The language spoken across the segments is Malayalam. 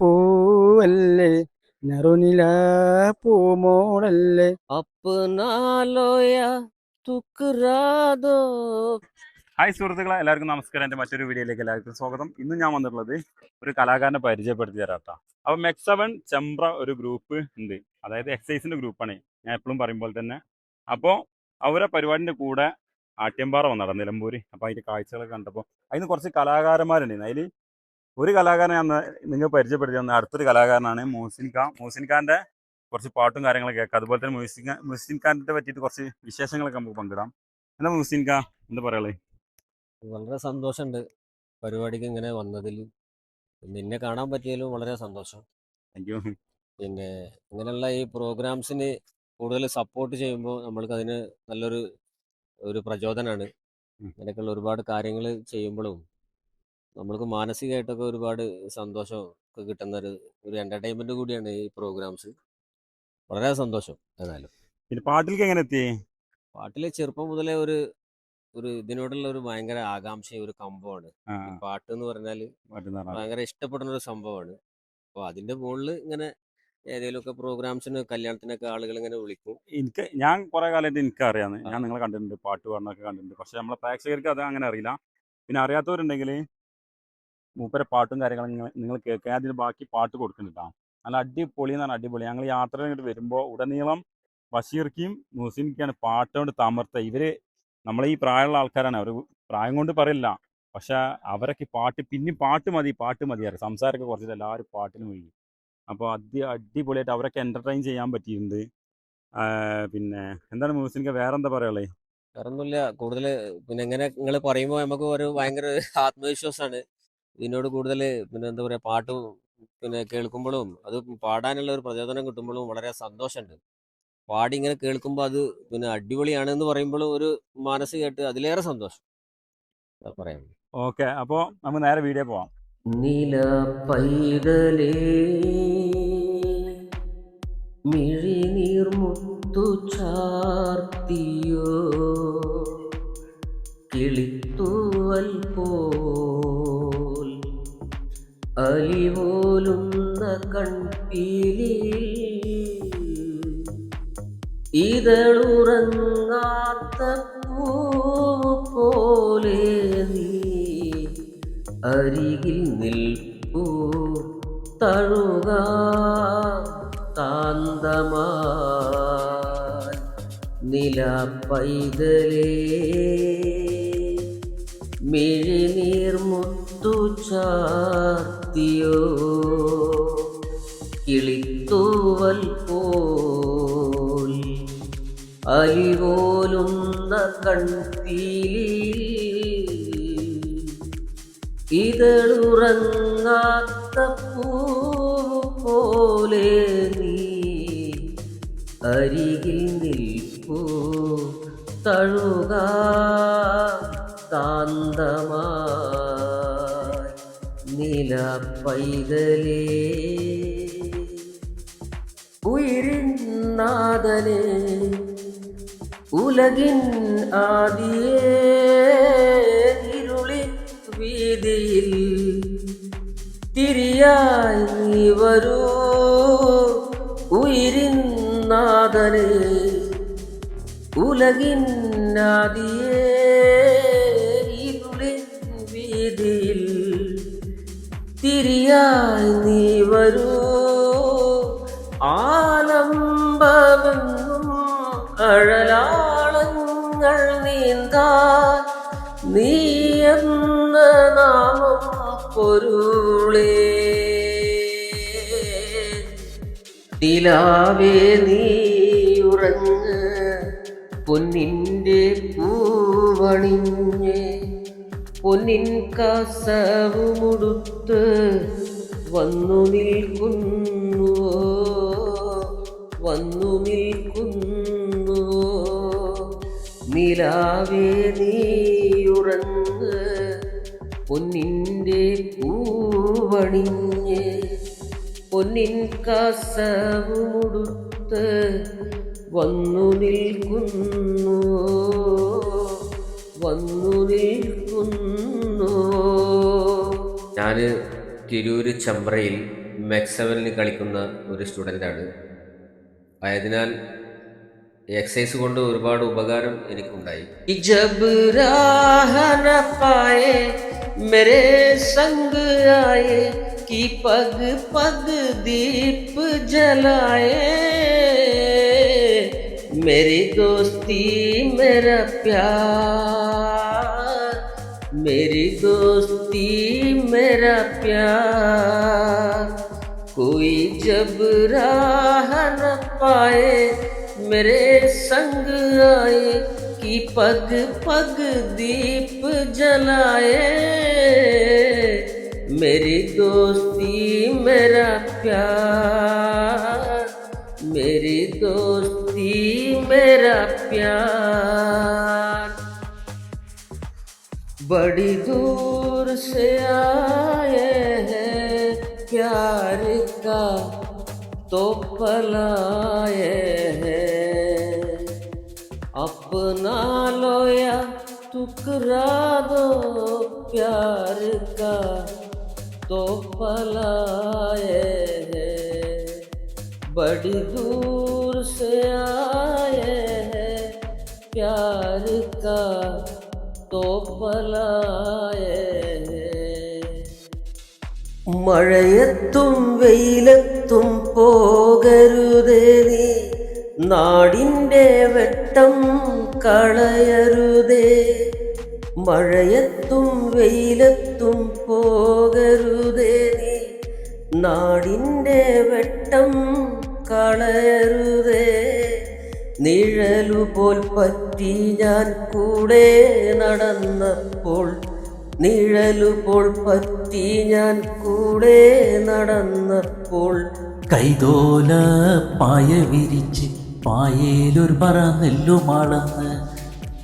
പൂവല്ലേ നറുനില പൂമോളല്ലേ. അപ്പനാലോയ തുക്കുറാതോ. ഹായ് സുഹൃത്തുക്കളെ എല്ലാവർക്കും നമസ്കാരം. എന്റെ മറ്റൊരു വീഡിയോയിലേക്ക് എല്ലാവർക്കും സ്വാഗതം. ഇന്ന് ഞാൻ വന്നിട്ടുള്ളത് ഒരു കലാകാരനെ പരിചയപ്പെടുത്തി തരാം കേട്ടോ അപ്പം മെക്സവൺ ചെമ്പ്ര ഒരു ഗ്രൂപ്പ് ഉണ്ട്. അതായത് എക്സൈസിന്റെ ഗ്രൂപ്പാണ്. ഞാൻ എപ്പോഴും പറയുമ്പോൾ തന്നെ. അപ്പോൾ അവരെ പരിപാടിന്റെ കൂടെ ആട്യമ്പാറ വന്നിട്ടുണ്ട് നിലമ്പൂരി അപ്പോൾ അതിന്റെ കാഴ്ചകളൊക്കെ കണ്ടപ്പോൾ അതിന് കുറച്ച് കലാകാരന്മാരുണ്ടായിരുന്നു അതിൽ ഒരു കലാകാരനെ അന്ന് നിങ്ങൾ പരിചയപ്പെടുത്തി തന്ന അടുത്തൊരു കലാകാരനാണ് മോസിൻ ഖാൻ. മോസിൻ ഖാന്റെ കുറച്ച് പാട്ടും കാര്യങ്ങളൊക്കെ കേൾക്കാം. അതുപോലെ തന്നെ മുഹസിൻ ഖാൻ മുഹസിൻ ഖാന്റെ പറ്റിയിട്ട് കുറച്ച് വിശേഷങ്ങളൊക്കെ നമുക്ക് പങ്കിടാം. എന്താ മുഹസിൻ ഖാൻ എന്താ പറയുള്ളത് വളരെ സന്തോഷമുണ്ട്. പരിപാടിക്ക് ഇങ്ങനെ വന്നതിൽ. നിന്നെ കാണാൻ പറ്റിയതിലും വളരെ സന്തോഷം. താങ്ക് യു പിന്നെ ഇങ്ങനെയുള്ള ഈ പ്രോഗ്രാംസിന് കൂടുതൽ സപ്പോർട്ട് ചെയ്യുമ്പോൾ നമ്മൾക്ക് അതിന് നല്ലൊരു ഒരു പ്രചോദനമാണ്. അങ്ങനെയൊക്കെയുള്ള ഒരുപാട് കാര്യങ്ങൾ ചെയ്യുമ്പോഴും നമ്മൾക്ക് മാനസികമായിട്ടൊക്കെ ഒരുപാട് സന്തോഷം ഒക്കെ കിട്ടുന്ന ഒരു ഒരു എന്റർടൈൻമെന്റ് കൂടിയാണ് ഈ പ്രോഗ്രാംസ് വളരെ സന്തോഷം ഏതായാലും. പിന്നെ പാട്ടിലേക്ക് എങ്ങനെ എത്തി പാട്ടിൽ ചെറുപ്പം മുതലേ ഒരു ഒരു ഇതിനോടുള്ള ഒരു ഭയങ്കര ആകാംക്ഷയും ഒരു കമ്പമാണ്. പാട്ട് എന്ന് പറഞ്ഞാൽ ഭയങ്കര ഇഷ്ടപ്പെടുന്ന ഒരു സംഭവമാണ്. അപ്പൊ അതിന്റെ മുകളിൽ ഇങ്ങനെ ഏതെങ്കിലുമൊക്കെ പ്രോഗ്രാംസിന് കല്യാണത്തിനൊക്കെ ആളുകൾ ഇങ്ങനെ വിളിക്കും. എനിക്ക് ഞാൻ കുറെ കാലമായിട്ട് എനിക്ക് അറിയാന്ന് ഞാൻ നിങ്ങളെ കണ്ടിട്ടുണ്ട് പാട്ട് പാടുന്നൊക്കെ കണ്ടിട്ടുണ്ട്. പക്ഷെ നമ്മളെ പ്രേക്ഷകർക്ക് അത് അങ്ങനെ അറിയില്ല. പിന്നെ അറിയാത്തവരുണ്ടെങ്കിൽ മൂപ്പരെ പാട്ടും കാര്യങ്ങളും നിങ്ങൾ കേൾക്കുക അതിന് ബാക്കി പാട്ട് കൊടുക്കുന്നുണ്ടാവും നല്ല അടിപൊളി എന്നാണ് അടിപൊളി. ഞങ്ങൾ യാത്ര ഇങ്ങോട്ട് വരുമ്പോൾ ഉടനീളം ബഷീർക്കും മുഹസിൻക്കാണ് പാട്ട് കൊണ്ട് തമർത്ത. ഇവർ നമ്മളെ ഈ പ്രായമുള്ള ആൾക്കാരാണ്. അവർ പ്രായം കൊണ്ട് പറയില്ല. പക്ഷെ അവരൊക്കെ പാട്ട് പിന്നെ പാട്ട് മതി പാട്ട് മതി അറിയാം. സംസാരമൊക്കെ കുറച്ചിട്ട് എല്ലാവരും പാട്ടിന് മുഴുകി അപ്പോൾ അതി അടിപൊളിയായിട്ട് അവരൊക്കെ എന്റർടൈൻ ചെയ്യാൻ പറ്റിയിട്ടുണ്ട്. പിന്നെ എന്താണ് മ്യൂസിക്ക് വേറെ എന്താ പറയുള്ളത് വേറെ ഒന്നുമില്ല കൂടുതൽ പിന്നെ എങ്ങനെ നിങ്ങൾ പറയുമ്പോൾ നമുക്ക് ഒരു ഭയങ്കര ആത്മവിശ്വാസമാണ് ഇതിനോട് കൂടുതൽ പിന്നെ എന്താ പറയുക പാട്ട് പിന്നെ കേൾക്കുമ്പോഴും അത് പാടാനുള്ള ഒരു പ്രചോദനം കിട്ടുമ്പോഴും വളരെ സന്തോഷമുണ്ട് പാടി ഇങ്ങനെ കേൾക്കുമ്പോൾ അത് പിന്നെ അടിപൊളിയാണെന്ന് പറയുമ്പോഴും ഒരു മനസ്സ് കേട്ട് അതിലേറെ സന്തോഷം. പറയാം ഓക്കെ അപ്പോൾ നമുക്ക് നേരെ വീഡിയോ പോവാം. നില പൈതലേ മിഴിനീർമുത്തു ചാർത്തിയോ കിളിത്തൂവൽ പോൽ അലിപോലുന്ന കൺപീലി. ഇതളുറങ്ങാത്ത പോലെ നീ അരികിൽ നിൽപ്പൂ. തഴുക നില പൈതലേ മിഴിനീർമുത്തു ചാർത്തിയോ കിളിത്തൂവൽ പോൽ അലിപോലുന്ന ഇതളുറങ്ങാത്ത പൂ പോലെ നീ അരികിൽ നിൽപ്പൂ തഴുക കാന്തമായി നില പൈതലേ ഉയരിന്നാഥനെ ഉലകിൻ ആദിയേ ഇരുളി വീതിയിൽ തിരിയായി വരൂ. ഉയരിൻ ഉലകിൻ ആദിയേ തിരിയായി നീ വരൂ. ആലംബമെന്നും അഴലാളങ്ങൾ നീന്താൻ നീ എന്ന നാമം പൊരുളേ. നിലാവേ നീ ഉറങ്ങ് പൊന്നിന്റെ പൂവണിഞ്ഞ്. പൊന്നിൻ കാസവുമുടുത്ത് വന്നു നിൽക്കുന്നുവോ? വന്നു നിൽക്കുന്നുവോ? നിലാവേ നീ ഉറങ്ങ് പൊന്നിന്റെ പൂവണിഞ്ഞ് പൊന്നിൻ കാസവുമുടുത്ത് വന്നു നിൽക്കുന്നു വന്നു നിൽക്കുന്നു ഞാൻ തിരൂര് ചമ്പ്രയിൽ മെക്സവലിന് കളിക്കുന്ന ഒരു സ്റ്റുഡൻ്റാണ് ആയതിനാൽ എക്സസൈസ് കൊണ്ട് ഒരുപാട് ഉപകാരം എനിക്കുണ്ടായി ജബ് രാഹ ന പായേ मेरे संग आए कि पग पग दीप जलाए मेरी दोस्ती मेरा प्यार मेरी दोस्ती मेरा प्यार। कोई जब राह न पाए, मेरे संग आए, कि पग पग दीप जलाए। मेरी दोस्ती, मेरा प्यार। मेरी दोस्ती, मेरा प्यार। बड़ी दूर से आए हैं, प्यार का तो पलाए हैं। अपना लो या टुकरा दो, प्यार का तो पलाए हैं। बड़ी दूर से आए हैं, प्यार का तो पलाए മഴയത്തും വെയിലത്തും പോകരുതേ നീ. നാടിന്റെ വെട്ടം കളയരുതേ. മഴയത്തും വെയിലത്തും പോകരുതേ നീ. നാടിന്റെ വെട്ടം കളയരുതേ. നിഴലുപോൽ പറ്റി ഞാൻ കൂടെ നടന്നപ്പോൾ നിഴലുപോൾ പറ്റി ഞാൻ കൂടെ നടന്നപ്പോൾ കൈതോല പായ വിരിച്ച് പായയിലൊരു പറ നെല്ലുമാളന്ന്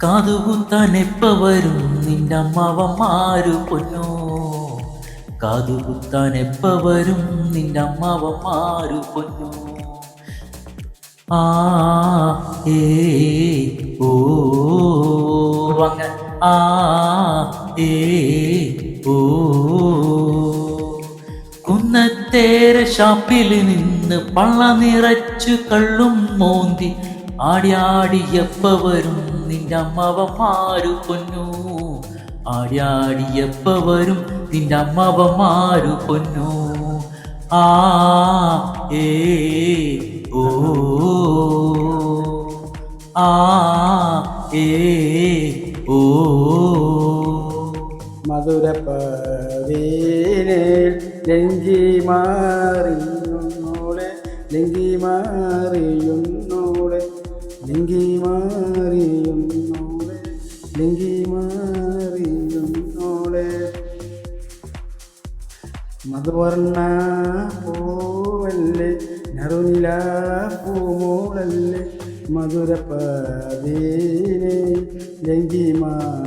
കാതുകുത്താൻ എപ്പ വരും നിന്റെ അമ്മാവന്മാരു പൊന്നോ? കാതുകുത്താൻ എപ്പ വരും നിന്റെ അമ്മാവന്മാരു പൊന്നോ? ആ ഏ ഓ ആ ഏ ഓ. കുന്നത്തേര ഷാപ്പിൽ നിന്ന് പള്ള നിറച്ചു കള്ളും മോന്തി ആടി ആടി എപ്പ വരും നിന്റെ അമ്മവന്മാരു പൊന്നു. ആടി ആടി എപ്പ വരും നിന്റെ അമ്മവന്മാരു പൊന്നു. ആ ഏ ഓ. ആ ഏ. ലെങ്കി മാറിയുന്നോളെ ലെങ്കി മാറിയുന്നോളെ ലെങ്കി മാറിയുന്നോളെ ലെങ്കി മാറിയുന്നോളെ മധുവർണ പൂവല്ലേ നറുനില പൂമോളല്ലേ മധുരപ്പതിനെ ലെങ്കി മാറിയുന്നോളെ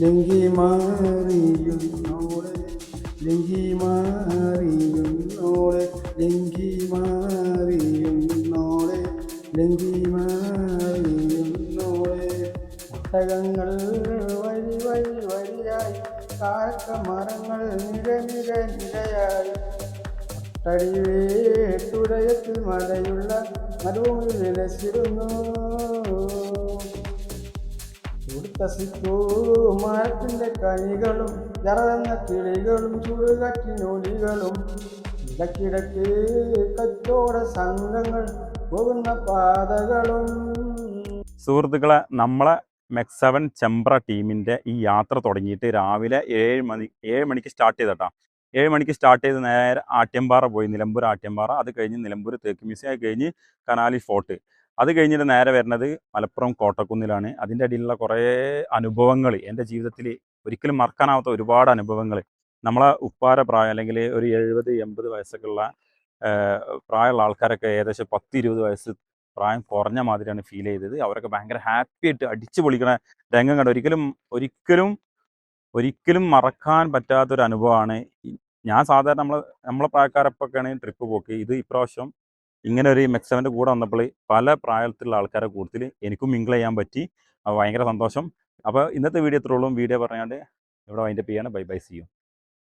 ലെങ്കി മാറിയുന്നോളെ ലിംഗി മാറിയുന്നോളെ ലെങ്കി മാറിയുന്നോളെ ലെങ്കി മാറിയുന്നോളെ ഒട്ടകങ്ങൾ വരി വരി വരിയായി കാക്ക മരങ്ങൾ നിര നിര നിരയായി. വിലസിരുന്നു മരത്തിന്റെ കണികളും ജറന്ന കിളികളും ചുടുകറ്റിനൊലികളും ഇടക്കിടക്ക് കച്ചോട സംഘങ്ങൾ പോകുന്ന പാതകളും. സുഹൃത്തുക്കളെ നമ്മളെ മെക്സ് സെവൻ ചെമ്പ്ര ടീമിന്റെ ഈ യാത്ര തുടങ്ങിയിട്ട് രാവിലെ ഏഴ് മണി ഏഴ് മണിക്ക് സ്റ്റാർട്ട് ചെയ്തട്ടാ ഏഴ് മണിക്ക് സ്റ്റാർട്ട് ചെയ്ത് നേരെ ആട്യമ്പാറ പോയി. നിലമ്പൂർ ആട്യമ്പാറ അത് കഴിഞ്ഞ് നിലമ്പൂർ തേക്ക് മ്യൂസിയം അത് കഴിഞ്ഞ് കനാലി ഫോർട്ട്. അത് കഴിഞ്ഞിട്ട് നേരെ വരുന്നത് മലപ്പുറം കോട്ടക്കുന്നിലാണ്. അതിന്റെ അടിയിലുള്ള കുറേ അനുഭവങ്ങൾ എന്റെ ജീവിതത്തിൽ ഒരിക്കലും മറക്കാനാവാത്ത ഒരുപാട് അനുഭവങ്ങൾ. നമ്മളെ ഉപ്പാര പ്രായം അല്ലെങ്കിൽ ഒരു എഴുപത് എൺപത് വയസ്സൊക്കെയുള്ള പ്രായമുള്ള ആൾക്കാരൊക്കെ ഏകദേശം പത്ത് ഇരുപത് വയസ്സ് പ്രായം കുറഞ്ഞ മാതിരിയാണ് ഫീൽ ചെയ്തത്. അവരൊക്കെ ഭയങ്കര ഹാപ്പി ആയിട്ട് അടിച്ചു പൊളിക്കണ രംഗം കണ്ട ഒരിക്കലും ഒരിക്കലും ഒരിക്കലും മറക്കാൻ പറ്റാത്തൊരു അനുഭവമാണ്. ഞാൻ സാധാരണ നമ്മൾ നമ്മളെ പ്രായക്കാരപ്പൊക്കെയാണ് ട്രിപ്പ് പോക്ക്. ഇത് ഇപ്രാവശ്യം ഇങ്ങനെ ഒരു മെക്സവന്റെ കൂടെ വന്നപ്പോൾ പല പ്രായത്തിലുള്ള ആൾക്കാരെ കൂട്ടത്തിൽ എനിക്കും മിങ്കിൾ ചെയ്യാൻ പറ്റി. ഭയങ്കര സന്തോഷം. അപ്പോൾ ഇന്നത്തെ വീഡിയോ എത്രയുള്ളൂ വീഡിയോ പറഞ്ഞാണ്ട് ഇവിടെ വൈൻഡപ്പ് ചെയ്യാണ്. Bye bye C U